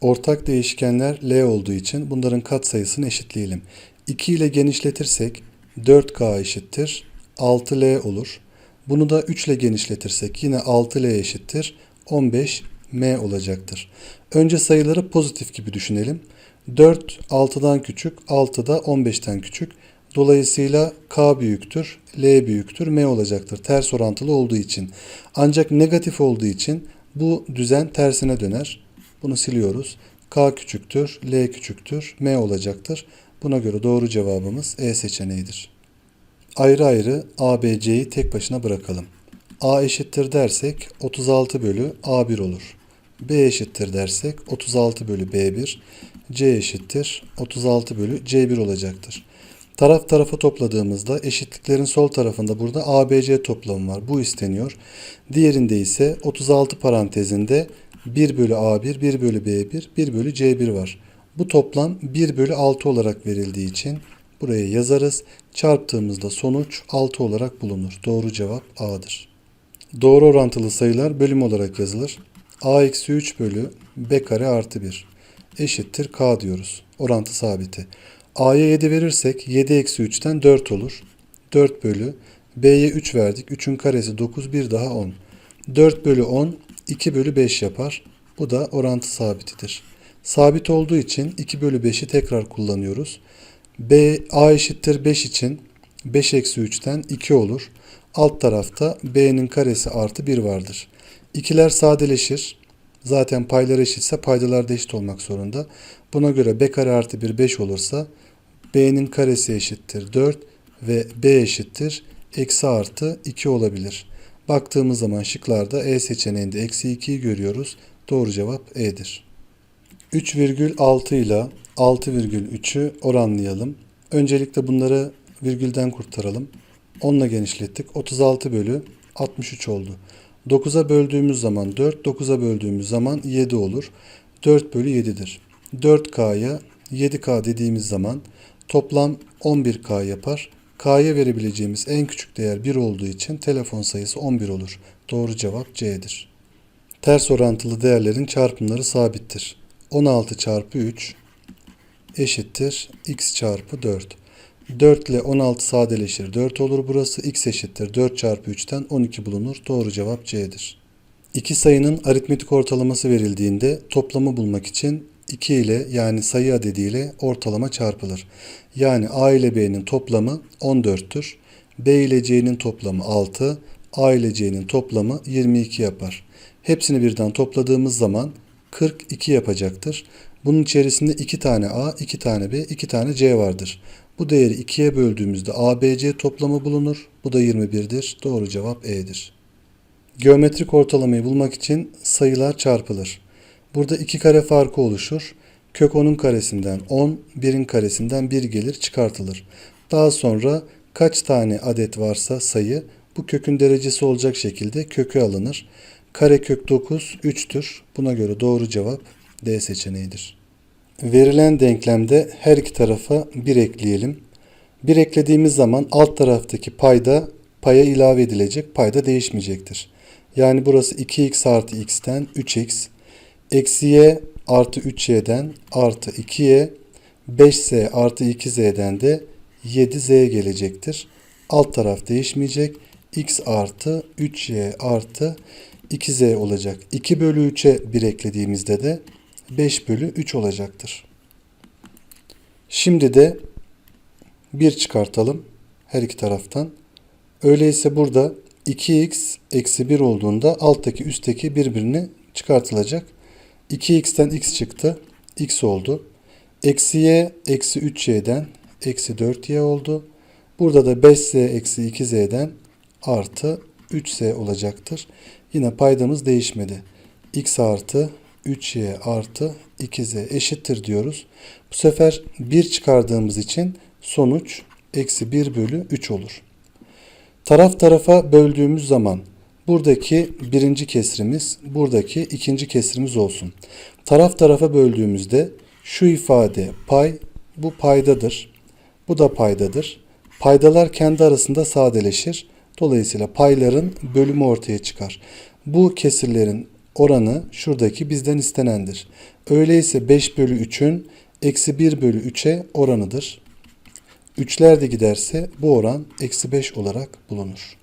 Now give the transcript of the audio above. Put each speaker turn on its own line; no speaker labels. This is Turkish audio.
Ortak değişkenler L olduğu için bunların katsayısını eşitleyelim. 2 ile genişletirsek 4K eşittir 6L olur. Bunu da 3 ile genişletirsek yine 6L eşittir 15M olacaktır. Önce sayıları pozitif gibi düşünelim. 4 6'dan küçük, 6 da 15'ten küçük. Dolayısıyla K büyüktür, L büyüktür, M olacaktır. Ters orantılı olduğu için. Ancak negatif olduğu için bu düzen tersine döner. Bunu siliyoruz. K küçüktür, L küçüktür, M olacaktır. Buna göre doğru cevabımız E seçeneğidir. Ayrı ayrı A, B, C'yi tek başına bırakalım. A eşittir dersek 36 bölü A1 olur. B eşittir dersek 36 bölü B1, C eşittir 36 bölü C1 olacaktır. Taraf tarafa topladığımızda eşitliklerin sol tarafında burada ABC toplamı var. Bu isteniyor. Diğerinde ise 36 parantezinde 1 bölü A1, 1 bölü B1, 1 bölü C1 var. Bu toplam 1 bölü 6 olarak verildiği için buraya yazarız. Çarptığımızda sonuç 6 olarak bulunur. Doğru cevap A'dır. Doğru orantılı sayılar bölüm olarak yazılır. A eksi 3 bölü B kare artı 1 eşittir K diyoruz. Orantı sabiti. A'ya 7 verirsek 7 eksi 3'ten 4 olur. 4 bölü B'ye 3 verdik. 3'ün karesi 9 bir daha 10. 4 bölü 10 2 bölü 5 yapar. Bu da orantı sabitidir. Sabit olduğu için 2 bölü 5'i tekrar kullanıyoruz. B A eşittir 5 için 5 eksi 3'ten 2 olur. Alt tarafta B'nin karesi artı 1 vardır. İkiler sadeleşir. Zaten paylar eşitse paydalar da eşit olmak zorunda. Buna göre B kare artı 1 5 olursa B'nin karesi eşittir 4 ve B eşittir eksi artı 2 olabilir. Baktığımız zaman şıklarda E seçeneğinde eksi 2'yi görüyoruz. Doğru cevap E'dir. 3,6 ile 6,3'ü oranlayalım. Öncelikle bunları virgülden kurtaralım. 10 ile genişlettik. 36 bölü 63 oldu. 9'a böldüğümüz zaman 4, 9'a böldüğümüz zaman 7 olur. 4 bölü 7'dir. 4K'ya 7K dediğimiz zaman toplam 11K yapar. K'ya verebileceğimiz en küçük değer 1 olduğu için telefon sayısı 11 olur. Doğru cevap C'dir. Ters orantılı değerlerin çarpımları sabittir. 16 çarpı 3 eşittir x çarpı 4. 4 ile 16 sadeleşir. 4 olur burası. x eşittir. 4 çarpı 3'ten 12 bulunur. Doğru cevap C'dir. İki sayının aritmetik ortalaması verildiğinde toplamı bulmak için 2 ile yani sayı adediyle ortalama çarpılır. Yani A ile B'nin toplamı 14'tür. B ile C'nin toplamı 6, A ile C'nin toplamı 22 yapar. Hepsini birden topladığımız zaman 42 yapacaktır. Bunun içerisinde 2 tane A, 2 tane B, 2 tane C vardır. Bu değeri 2'ye böldüğümüzde ABC toplamı bulunur. Bu da 21'dir. Doğru cevap E'dir. Geometrik ortalamayı bulmak için sayılar çarpılır. Burada 2 kare farkı oluşur. Kök 10'un karesinden 10, 1'in karesinden 1 gelir çıkartılır. Daha sonra kaç tane adet varsa sayı bu kökün derecesi olacak şekilde kökü alınır. Karekök 9 3'tür. Buna göre doğru cevap D seçeneğidir. Verilen denklemde her iki tarafa 1 ekleyelim. 1 eklediğimiz zaman alt taraftaki payda paya ilave edilecek. Payda değişmeyecektir. Yani burası 2x artı x'ten 3x. Eksi y artı 3y'den artı 2y. 5z artı 2z'den de 7z gelecektir. Alt taraf değişmeyecek. x artı 3y artı 2z olacak. 2 bölü 3'e 1 eklediğimizde de 5 bölü 3 olacaktır. Şimdi de 1 çıkartalım her iki taraftan. Öyleyse burada 2x eksi 1 olduğunda alttaki üstteki birbirini çıkartılacak. 2x'ten x çıktı. x oldu. Eksi y eksi 3y'den eksi 4y oldu. Burada da 5z eksi 2z'den artı 3z olacaktır. Yine paydamız değişmedi. x artı 3y artı 2z eşittir diyoruz. Bu sefer 1 çıkardığımız için sonuç eksi 1 bölü 3 olur. Taraf tarafa böldüğümüz zaman buradaki birinci kesrimiz, buradaki ikinci kesrimiz olsun. Taraf tarafa böldüğümüzde şu ifade pay, bu paydadır. Bu da paydadır. Paydalar kendi arasında sadeleşir. Dolayısıyla payların bölümü ortaya çıkar. Bu kesirlerin oranı şuradaki bizden istenendir. Öyleyse 5 bölü 3'ün eksi 1 bölü 3'e oranıdır. Üçler de giderse bu oran eksi 5 olarak bulunur.